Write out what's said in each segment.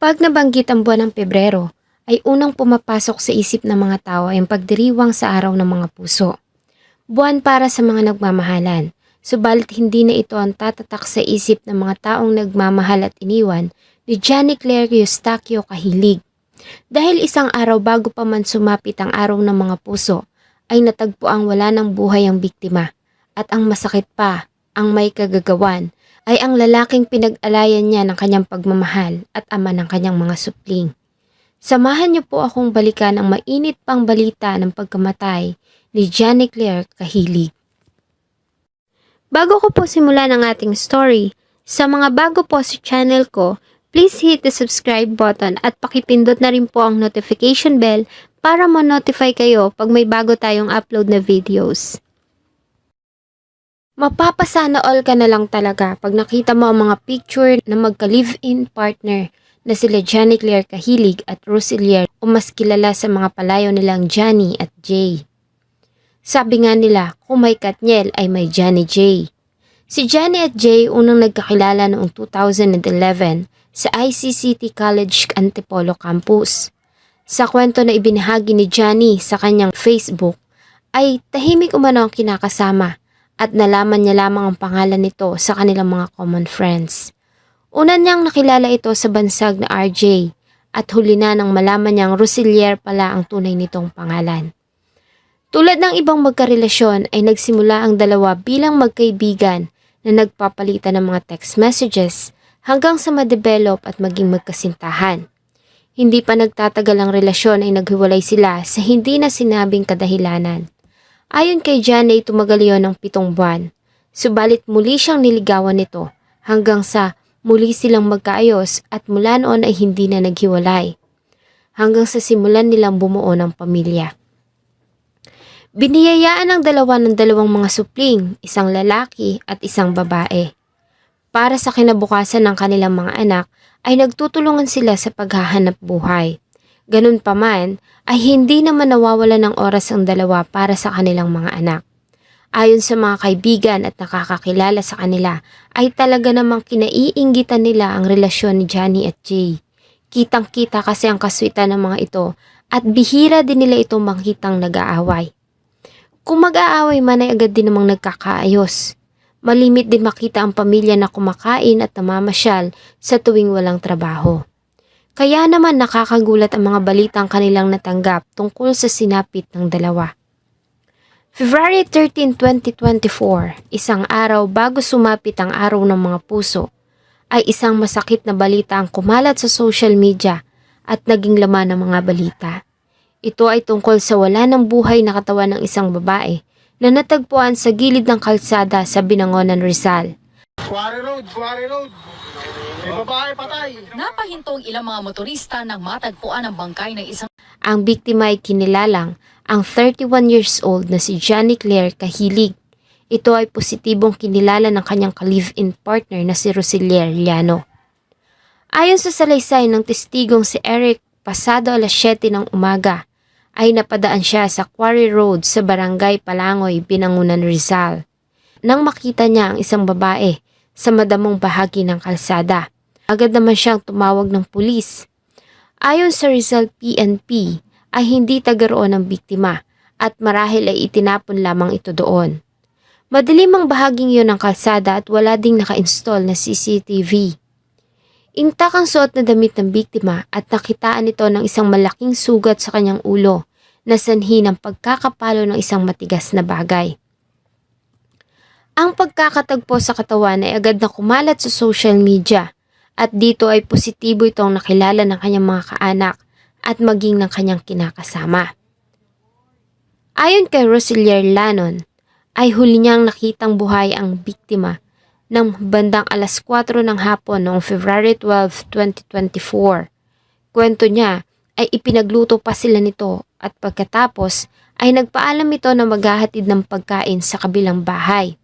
Pag nabanggit ang buwan ng Pebrero, ay unang pumapasok sa isip ng mga tao ay ang pagdiriwang sa araw ng mga puso. Buwan para sa mga nagmamahalan, subalit hindi na ito ang tatatak sa isip ng mga taong nagmamahal at iniwan ni Johnny Claire Eustachio Kahilig. Dahil isang araw bago pa man sumapit ang araw ng mga puso, ay natagpo ang wala ng buhay ang biktima. At ang masakit pa, ang may kagagawan, ay ang lalaking pinag-alayan niya ng kanyang pagmamahal at ama ng kanyang mga supling. Samahan niyo po akong balikan ang mainit pang balita ng pagkamatay ni Johnny Claire Kahilig. Bago ko po simulan ang ating story, sa mga bago po sa channel ko, please hit the subscribe button at pakipindot na rin po ang notification bell para ma-notify kayo pag may bago tayong upload na videos. Mapapasana all ka na lang talaga pag nakita mo ang mga picture na magka-live-in partner na sila Johnny Claire Kahilig at Rosilier o mas kilala sa mga palayo nilang Johnny at Jay. Sabi nga nila, kung may Katniel ay may Johnny J. Si Johnny at Jay unang nagkakilala noong 2011 sa ICCT College Antipolo Campus. Sa kwento na ibinahagi ni Johnny sa kanyang Facebook, ay tahimik umano ang kinakasama at nalaman niya lamang ang pangalan nito sa kanilang mga common friends. Una niyang nakilala ito sa bansag na RJ at huli na nang malaman niyang Rosilier pala ang tunay nitong pangalan. Tulad ng ibang magkarelasyon ay nagsimula ang dalawa bilang magkaibigan na nagpapalitan ng mga text messages hanggang sa ma-develop at maging magkasintahan. Hindi pa nagtatagal ang relasyon ay naghiwalay sila sa hindi na sinabing kadahilanan. Ayon kay Jan ay tumagal yon ng pitong buwan. Subalit muli siyang niligawan nito hanggang sa muli silang magkaayos at mula noon ay hindi na naghiwalay. Hanggang sa simulan nilang bumuo ng pamilya. Biniyayaan ng dalawa ng dalawang mga supling, isang lalaki at isang babae. Para sa kinabukasan ng kanilang mga anak ay nagtutulungan sila sa paghahanap buhay. Ganun pa man ay hindi naman nawawala ng oras ang dalawa para sa kanilang mga anak. Ayon sa mga kaibigan at nakakakilala sa kanila ay talaga namang kinaiinggitan nila ang relasyon ni Johnny at Jay. Kitang kita kasi ang kaswitan ng mga ito at bihira din nila ito makitang nag-aaway. Kung mag-aaway man ay agad din namang nagkakaayos. Malimit din makita ang pamilya na kumakain at namamasyal sa tuwing walang trabaho. Kaya naman nakakagulat ang mga balitang kanilang natanggap tungkol sa sinapit ng dalawa. February 13, 2024, isang araw bago sumapit ang araw ng mga puso, ay isang masakit na balita ang kumalat sa social media at naging laman ng mga balita. Ito ay tungkol sa wala ng buhay na katawan ng isang babae na natagpuan sa gilid ng kalsada sa Binangonan, Rizal. Quarry Road, Quarry Road. May babae patay. Napahintong ilang mga motorista nang matagpuan ang bangkay ng isang Ang biktima ay kinilalang ang 31 years old na si Johnny Claire Kahilig. Ito ay positibong kinilala ng kanyang ka-live-in partner na si Rosilier Llano. Ayon sa salaysay ng testigong si Eric, pasado alas 7 ng umaga, ay napadaan siya sa Quarry Road sa Barangay Palangoy, Binangunan, Rizal. Nang makita niya ang isang babae sa madamong bahagi ng kalsada, agad naman siyang tumawag ng pulis Ayon sa Rizal PNP ay hindi tagaroon ng biktima at marahil ay itinapon lamang ito doon. Madilim ang bahaging yon ng kalsada at wala ding naka-install na CCTV. Intak ang suot na damit ng biktima at nakitaan ito ng isang malaking sugat sa kanyang ulo na sanhi ng pagkakapalo ng isang matigas na bagay. Ang pagkakatagpo sa katawan ay agad na kumalat sa social media at dito ay positibo itong nakilala ng kanyang mga kaanak at maging ng kanyang kinakasama. Ayon kay Rosilier Lanon, ay huli niyang nakitang buhay ang biktima ng bandang alas 4 ng hapon noong February 12, 2024. Kwento niya ay ipinagluto pa sila nito at pagkatapos ay nagpaalam ito na maghahatid ng pagkain sa kabilang bahay.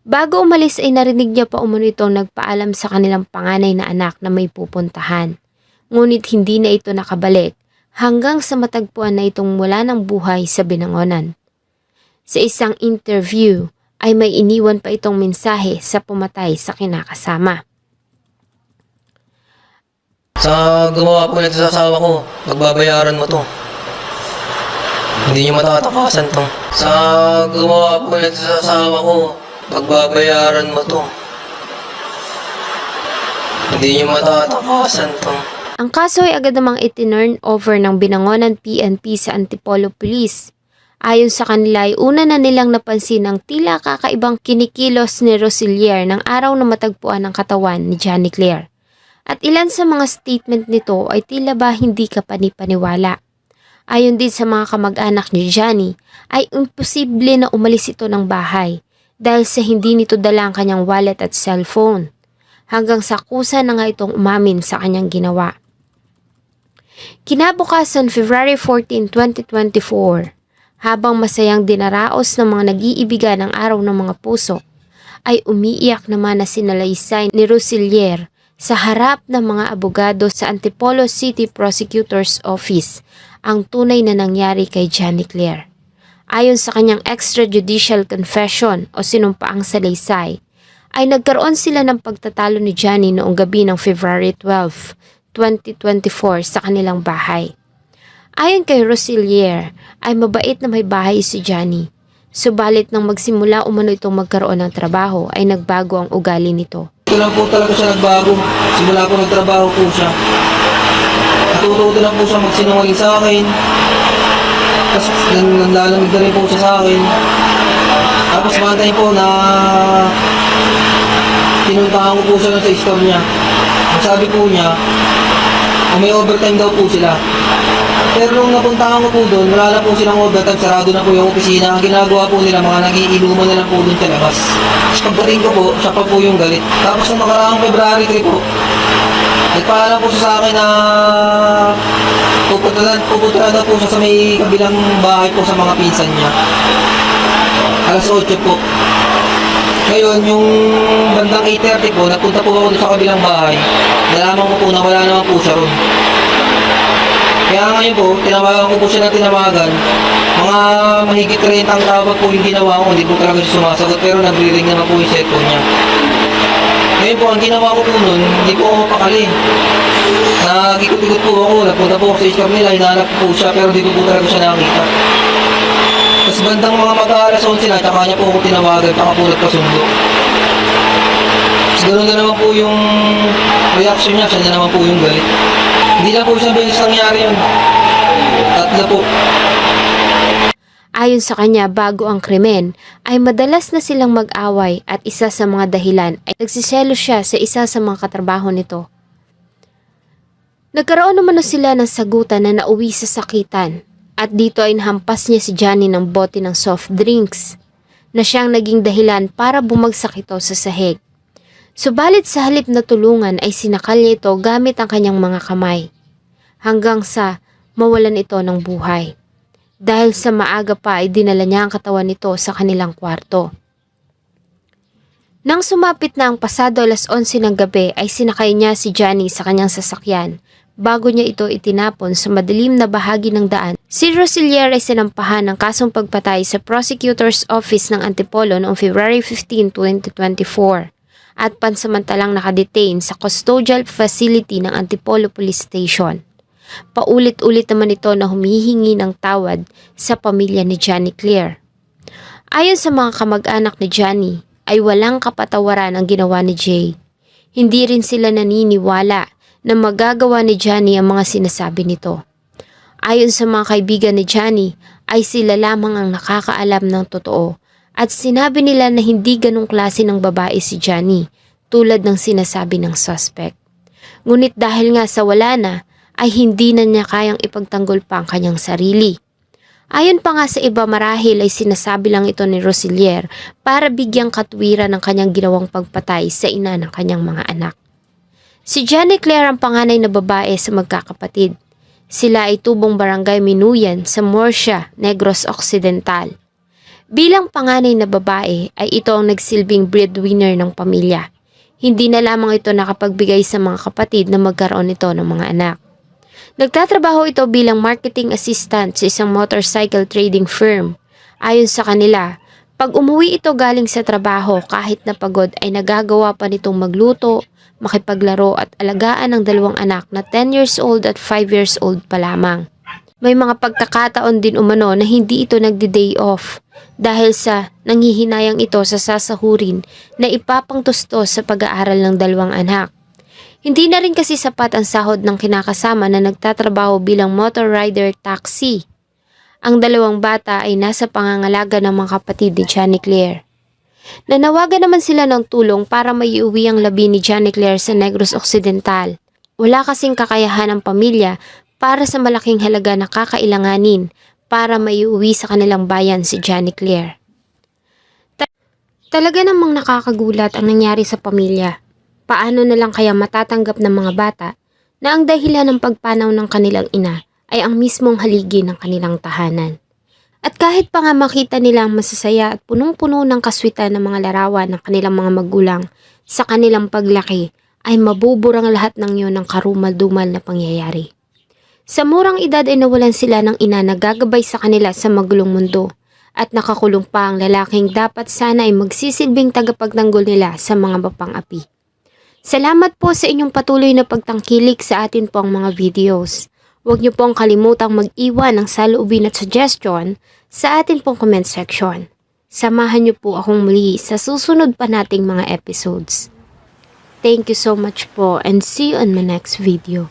Bago umalis ay narinig niya pa umano itong nagpaalam sa kanilang panganay na anak na may pupuntahan. Ngunit hindi na ito nakabalik hanggang sa matagpuan na itong wala ng buhay sa binangonan. Sa isang interview ay may iniwan pa itong mensahe sa pumatay sa kinakasama. Sa Sa gumawa po nito sa asawa ko, pagbabayaran mo to. Hindi niyo matatakasan to. Sa gumawa po nito sa asawa ko, pagbabayaran mo to. Hindi niyo matatakasan to. Ang kaso ay agad namang itinurn over ng binangonan PNP sa Antipolo Police. Ayon sa kanila ay una na nilang napansin ang tila kakaibang kinikilos ni Rosilier ng araw na matagpuan ang katawan ni Johnny Claire. At ilan sa mga statement nito ay tila ba hindi ka panipaniwala. Ayon din sa mga kamag-anak ni Johnny ay imposible na umalis ito ng bahay dahil sa hindi nito dala ang kanyang wallet at cellphone. Hanggang sa kusa na nga itong umamin sa kanyang ginawa. Kinabukasan February 14, 2024, habang masayang dinaraos ng mga nag-iibigan ng araw ng mga puso, ay umiiyak naman na sinalaysay ni Rosilier sa harap ng mga abogado sa Antipolo City Prosecutor's Office ang tunay na nangyari kay Johnny Claire. Ayon sa kanyang extrajudicial confession o sinumpaang salaysay, ay nagkaroon sila ng pagtatalo ni Johnny noong gabi ng February 12, 2024 sa kanilang bahay. Ayon kay Rosilier, ay mabait na may bahay si Johnny. Subalit nang magsimula umano itong magkaroon ng trabaho ay nagbago ang ugali nito. Ito lang po talaga siya nagbago. Simula po nagtrabaho po siya. Natututo lang po siya magsinungaling sa akin. Tapos nan- nanlalamig na rin po siya sa akin. Tapos mantay po na pinuntahan ko po siya sa store niya. Ang sabi po niya, kung may overtime daw po sila. Pero nung napuntahan ko po doon, wala na po silang overtime, sarado na po yung opisina. Ang ginagawa po nila, mga nagiinuman na lang po doon sa labas. Pagdating ko po, siya pa po yung galit. Tapos nung nakaraang February 3 po, nagpaalam po siya sa akin na pupunta na, pupunta na po siya sa may kabilang bahay po sa mga pinsan niya. Alas 8 po. Ngayon, yung bandang 8.30 po, nagpunta po ako sa kabilang bahay. Nalaman ko po na wala naman po siya ron. Kaya ngayon po, tinawagan ko po siya ng tinawagan. Mga mahigit 30 ang tawag po yung ginawa ko, hindi po talaga siya sumasagot, pero nagre-ring naman po yung cellphone niya. Ngayon po, ang ginawa ko po nun, hindi po ako pakali. Nagikot-ikot po ako, nagpunta po ako sa store nila, hinahanap po siya, pero hindi ko po talaga siya nakita. Tapos bandang mga mag-aalas 11 na, tsaka niya po ako tinawagan, tsaka po nagpasundo. Tapos ganoon na naman po yung reaction niya, siya na naman po yung galit. Hindi lang po isang beses nangyari yun. Tatlo po. Ayon sa kanya, bago ang krimen, ay madalas na silang mag-away at isa sa mga dahilan ay nagsiselo siya sa isa sa mga katrabaho nito. Nagkaroon naman na sila ng sagutan na nauwi sa sakitan at dito ay nahampas niya si Johnny ng bote ng soft drinks na siyang naging dahilan para bumagsak ito sa sahig. Subalit sa halip na tulungan ay sinakal niya ito gamit ang kanyang mga kamay hanggang sa mawalan ito ng buhay. Dahil sa maaga pa ay dinala niya ang katawan nito sa kanilang kwarto. Nang sumapit na ang pasado alas 11 ng gabi ay sinakay niya si Johnny sa kanyang sasakyan bago niya ito itinapon sa madilim na bahagi ng daan. Si Rosilier ay sinampahan ng kasong pagpatay sa Prosecutor's Office ng Antipolo noong February 15, 2024 at pansamantalang nakadetain sa custodial facility ng Antipolo Police Station. Paulit-ulit naman ito na humihingi ng tawad sa pamilya ni Johnny Claire. Ayon sa mga kamag-anak ni Johnny, ay walang kapatawaran ang ginawa ni Jay. Hindi rin sila naniniwala na magagawa ni Johnny ang mga sinasabi nito. Ayon sa mga kaibigan ni Johnny, ay sila lamang ang nakakaalam ng totoo at sinabi nila na hindi ganong klase ng babae si Johnny tulad ng sinasabi ng suspect. Ngunit dahil nga sa wala na, ay hindi na niya kayang ipagtanggol pa ang kanyang sarili. Ayon pa nga sa iba marahil ay sinasabi lang ito ni Rosilier para bigyang katwiran ng kanyang ginawang pagpatay sa ina ng kanyang mga anak. Si Jenny Claire ang panganay na babae sa magkakapatid. Sila ay tubong barangay Minuyan sa Murcia, Negros Occidental. Bilang panganay na babae ay ito ang nagsilbing breadwinner ng pamilya. Hindi na lamang ito nakapagbigay sa mga kapatid na magkaroon ito ng mga anak. Nagtatrabaho ito bilang marketing assistant sa isang motorcycle trading firm. Ayon sa kanila, pag umuwi ito galing sa trabaho kahit na pagod ay nagagawa pa nitong magluto, makipaglaro at alagaan ang dalawang anak na 10 years old at 5 years old pa lamang. May mga pagkakataon din umano na hindi ito nagdi-day off dahil sa nanghihinayang ito sa sasahurin na ipapangtustos sa pag-aaral ng dalawang anak. Hindi na rin kasi sapat ang sahod ng kinakasama na nagtatrabaho bilang motor rider taxi. Ang dalawang bata ay nasa pangangalaga ng mga kapatid ni Johnny Claire. Nanawagan naman sila ng tulong para maiuwi ang labi ni Johnny Claire sa Negros Occidental. Wala kasing kakayahan ng pamilya para sa malaking halaga na kakailanganin para maiuwi sa kanilang bayan si Johnny Claire. Ta- talaga namang nakakagulat ang nangyari sa pamilya. Paano na lang kaya matatanggap ng mga bata na ang dahilan ng pagpanaw ng kanilang ina ay ang mismong haligi ng kanilang tahanan. At kahit pa nga makita nila ang masasaya at punong-puno ng kaswitan ng mga larawan ng kanilang mga magulang sa kanilang paglaki, ay mabuburang lahat ng yun ng karumal-dumal na pangyayari. Sa murang edad ay nawalan sila ng ina na gagabay sa kanila sa magulong mundo at nakakulong pa ang lalaking dapat sana ay magsisilbing tagapagtanggol nila sa mga bapang api. Salamat po sa inyong patuloy na pagtangkilik sa atin pong mga videos. Huwag niyo pong kalimutang mag-iwan ng saloobin at suggestion sa atin pong comment section. Samahan niyo po akong muli sa susunod pa nating mga episodes. Thank you so much po and see you on my next video.